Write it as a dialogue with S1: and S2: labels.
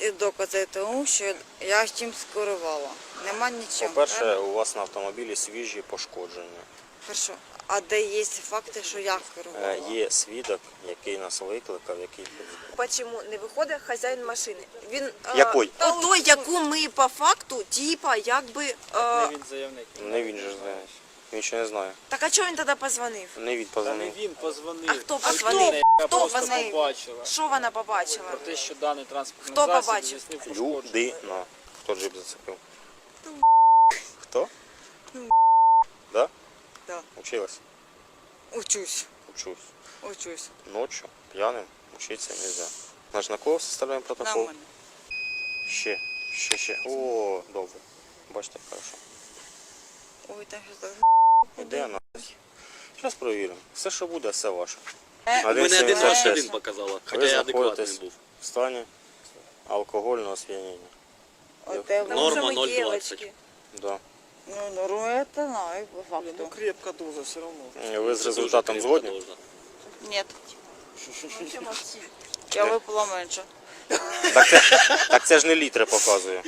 S1: є докази тому, що я чимсь керувала. Нема нічого.
S2: По-перше, у вас на автомобілі свіжі пошкодження.
S1: Хорошо. А де є факти, що я керувала?
S2: Е, Є свідок, який нас викликав, який
S3: Чому не виходить хазяїн машини? Він е,
S2: Який?
S3: та той, яку ми по факту, типа, якби. е,
S4: Він заявник.
S2: не він же знає. Він ще не знає.
S3: Так а чого він тоді позвонив?
S2: Не він
S4: Та не
S2: позвонив.
S4: він позвонив.
S3: А хто позвонив?
S4: людина, яка
S3: Хто
S4: просто
S3: позвонив?
S4: побачила.
S3: Що вона побачила?
S4: Про те, що даний транспортний
S3: Хто
S4: засіб
S3: побачив?
S4: здійснив пошкодження.
S2: Людина. Хто джип зацепив? Хто? Да?
S1: Да.
S2: Училась?
S1: Учусь.
S2: Учусь.
S1: Учусь.
S2: Ночью пьяным учиться нельзя. Наш на кого составляємо протокол?
S1: Нормально.
S2: Ще, ще, ще. О, добре. Бачите, хорошо.
S1: Ой, там щось
S2: Іде на. Зараз провіримо. Все, що буде, все ваше.
S1: Е,
S2: Один
S5: Мене один раз
S2: сімдесят
S5: один
S2: шесть.
S5: показала, хоча я адекватний
S2: знаходитесь
S5: був.
S2: в стані алкогольного сп'яніння.
S1: Оте
S5: Норма
S3: може
S5: 0,20.
S3: дівочки.
S2: Да.
S1: Ну, норму я це знаю, по
S4: Ну
S1: факту.
S4: крепка доза все одно.
S2: Ви з результатом згодні?
S1: Ні. Я випила менше.
S2: Так це, так це ж не літри показує.